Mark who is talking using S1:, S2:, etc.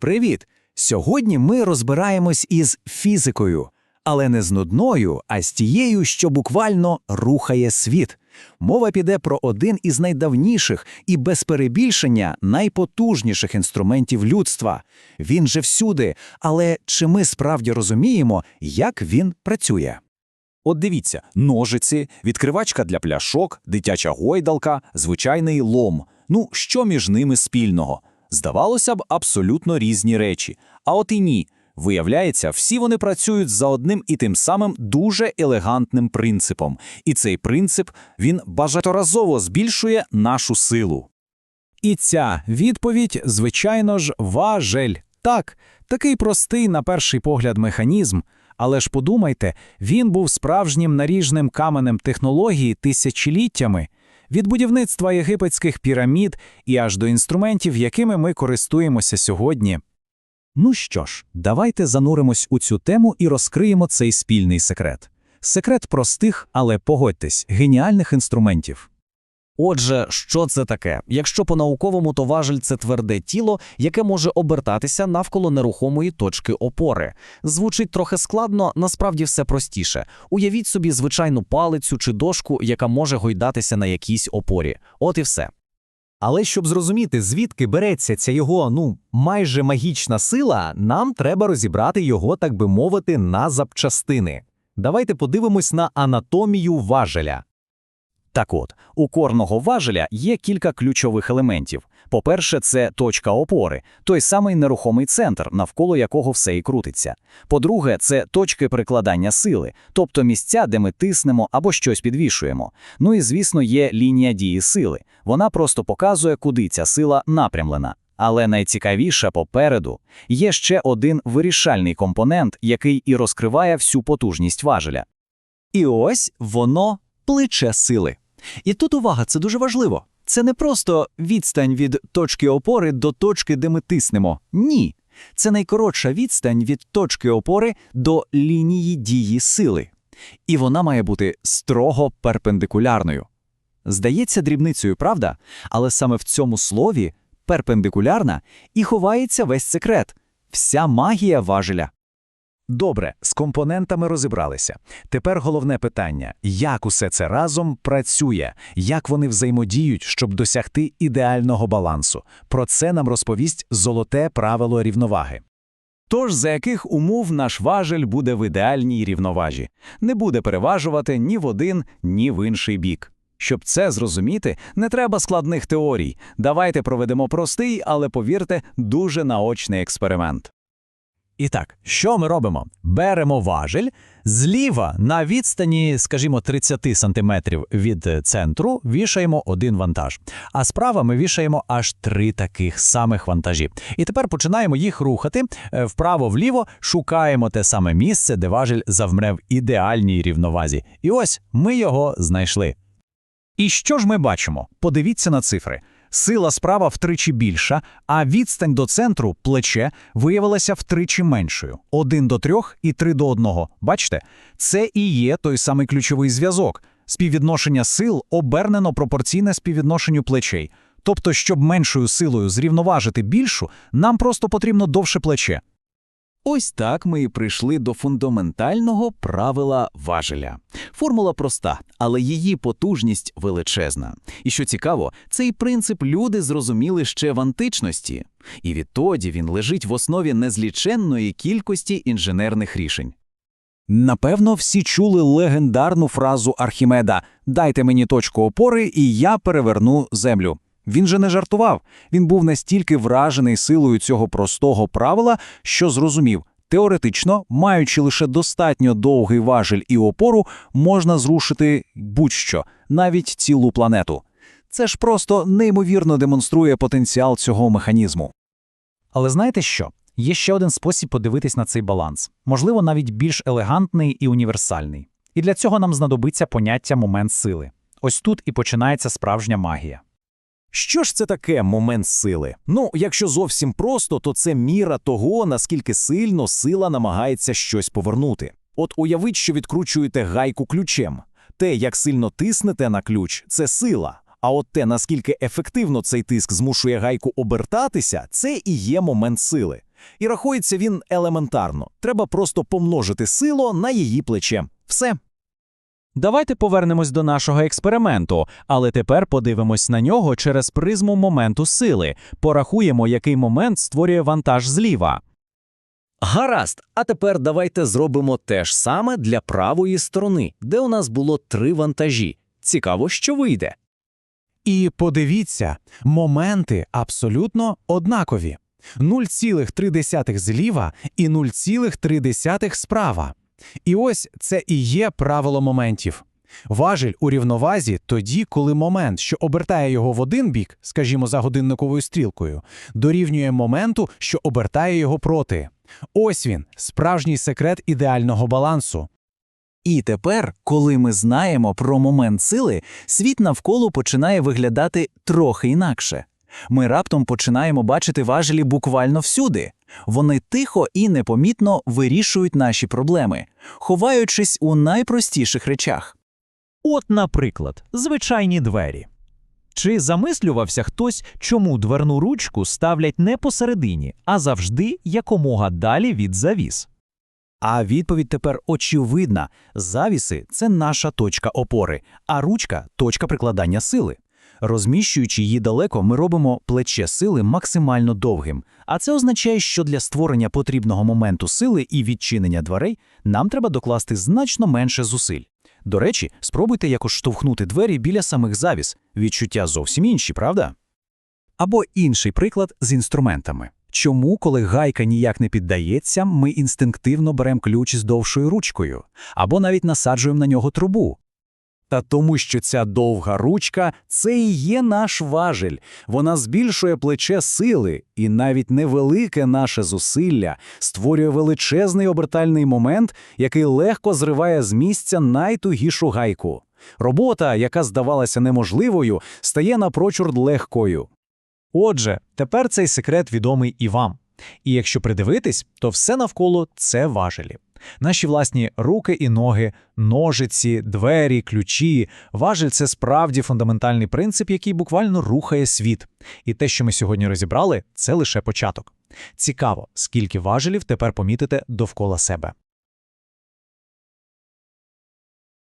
S1: Привіт! Сьогодні ми розбираємось із фізикою, але не з нудною, а з тією, що буквально рухає світ. Мова піде про один із найдавніших і без перебільшення найпотужніших інструментів людства. Він же всюди, але чи ми справді розуміємо, як він працює?
S2: От дивіться, ножиці, відкривачка для пляшок, дитяча гойдалка, звичайний лом. Ну, що між ними спільного? Здавалося б, абсолютно різні речі. А от і ні. Виявляється, всі вони працюють за одним і тим самим дуже елегантним принципом. І цей принцип, він багаторазово збільшує нашу силу.
S3: І ця відповідь, звичайно ж, важель. Так, такий простий на перший погляд механізм, але ж подумайте, він був справжнім наріжним каменем технології тисячоліттями, від будівництва єгипетських пірамід і аж до інструментів, якими ми користуємося сьогодні. Ну що ж, давайте зануримось у цю тему і розкриємо цей спільний секрет. Секрет простих, але погодьтесь, геніальних інструментів.
S4: Отже, що це таке? Якщо по-науковому, то важель – це тверде тіло, яке може обертатися навколо нерухомої точки опори. Звучить трохи складно, насправді все простіше. Уявіть собі звичайну палицю чи дошку, яка може гойдатися на якійсь опорі. От і все.
S5: Але щоб зрозуміти, звідки береться ця його, ну, майже магічна сила, нам треба розібрати його, так би мовити, на запчастини. Давайте подивимось на анатомію важеля.
S2: Так от, у корного важеля є кілька ключових елементів. По-перше, це точка опори, той самий нерухомий центр, навколо якого все і крутиться. По-друге, це точки прикладання сили, тобто місця, де ми тиснемо або щось підвішуємо. Ну і, звісно, є лінія дії сили. Вона просто показує, куди ця сила напрямлена. Але найцікавіше попереду є ще один вирішальний компонент, який і розкриває всю потужність важеля.
S1: І ось воно плече сили. І тут увага, це дуже важливо. Це не просто відстань від точки опори до точки, де ми тиснемо. Ні. Це найкоротша відстань від точки опори до лінії дії сили. І вона має бути строго перпендикулярною. Здається дрібницею, правда? Але саме в цьому слові перпендикулярна і ховається весь секрет, вся магія важеля.
S3: Добре, з компонентами розібралися. Тепер головне питання: як усе це разом працює, як вони взаємодіють, щоб досягти ідеального балансу. Про це нам розповість золоте правило рівноваги.
S2: Тож за яких умов наш важель буде в ідеальній рівноважі, не буде переважувати ні в один, ні в інший бік. Щоб це зрозуміти, не треба складних теорій. Давайте проведемо простий, але повірте, дуже наочний експеримент.
S3: І так, що ми робимо? Беремо важель зліва на відстані, скажімо, 30 см від центру вішаємо один вантаж, а справа ми вішаємо аж три таких самих вантажі. І тепер починаємо їх рухати е, вправо-вліво, шукаємо те саме місце, де важель завмре в ідеальній рівновазі. І ось ми його знайшли. І що ж ми бачимо? Подивіться на цифри. Сила справа втричі більша, а відстань до центру плече виявилася втричі меншою: один до трьох і три до одного. Бачите, це і є той самий ключовий зв'язок. Співвідношення сил обернено пропорційне співвідношенню плечей. Тобто, щоб меншою силою зрівноважити більшу, нам просто потрібно довше плече.
S1: Ось так ми і прийшли до фундаментального правила важеля. Формула проста, але її потужність величезна. І що цікаво, цей принцип люди зрозуміли ще в античності, і відтоді він лежить в основі незліченної кількості інженерних рішень. Напевно, всі чули легендарну фразу Архімеда Дайте мені точку опори, і я переверну землю. Він же не жартував. Він був настільки вражений силою цього простого правила, що зрозумів, теоретично, маючи лише достатньо довгий важель і опору, можна зрушити будь-що, навіть цілу планету. Це ж просто неймовірно демонструє потенціал цього механізму.
S3: Але знаєте що? Є ще один спосіб подивитись на цей баланс, можливо, навіть більш елегантний і універсальний. І для цього нам знадобиться поняття момент сили. Ось тут і починається справжня магія.
S2: Що ж це таке момент сили? Ну, якщо зовсім просто, то це міра того, наскільки сильно сила намагається щось повернути. От уявіть, що відкручуєте гайку ключем. Те, як сильно тиснете на ключ, це сила. А от те, наскільки ефективно цей тиск змушує гайку обертатися, це і є момент сили.
S5: І рахується він елементарно. Треба просто помножити силу на її плече. Все.
S3: Давайте повернемось до нашого експерименту, але тепер подивимось на нього через призму моменту сили. Порахуємо, який момент створює вантаж зліва.
S2: Гаразд, а тепер давайте зробимо те ж саме для правої сторони, де у нас було три вантажі. Цікаво, що вийде.
S6: І подивіться, моменти абсолютно однакові. 0,3 зліва і 0,3 справа. І ось це і є правило моментів. Важіль у рівновазі тоді, коли момент, що обертає його в один бік, скажімо, за годинниковою стрілкою, дорівнює моменту, що обертає його проти. Ось він, справжній секрет ідеального балансу.
S1: І тепер, коли ми знаємо про момент сили, світ навколо починає виглядати трохи інакше. Ми раптом починаємо бачити важелі буквально всюди. Вони тихо і непомітно вирішують наші проблеми, ховаючись у найпростіших речах.
S3: От, наприклад, звичайні двері. Чи замислювався хтось, чому дверну ручку ставлять не посередині, а завжди якомога далі від завіс?
S1: А відповідь тепер очевидна: завіси це наша точка опори, а ручка точка прикладання сили. Розміщуючи її далеко, ми робимо плече сили максимально довгим. А це означає, що для створення потрібного моменту сили і відчинення дверей нам треба докласти значно менше зусиль. До речі, спробуйте якось штовхнути двері біля самих завіс. Відчуття зовсім інші, правда? Або інший приклад з інструментами. Чому, коли гайка ніяк не піддається, ми інстинктивно беремо ключ з довшою ручкою, або навіть насаджуємо на нього трубу?
S5: Та тому, що ця довга ручка це і є наш важель. Вона збільшує плече сили, і навіть невелике наше зусилля створює величезний обертальний момент, який легко зриває з місця найтугішу гайку. Робота, яка здавалася неможливою, стає напрочуд легкою.
S3: Отже, тепер цей секрет відомий і вам. І якщо придивитись, то все навколо це важелі. Наші власні руки і ноги, ножиці, двері, ключі. Важель це справді фундаментальний принцип, який буквально рухає світ. І те, що ми сьогодні розібрали, це лише початок. Цікаво, скільки важелів тепер помітите довкола себе.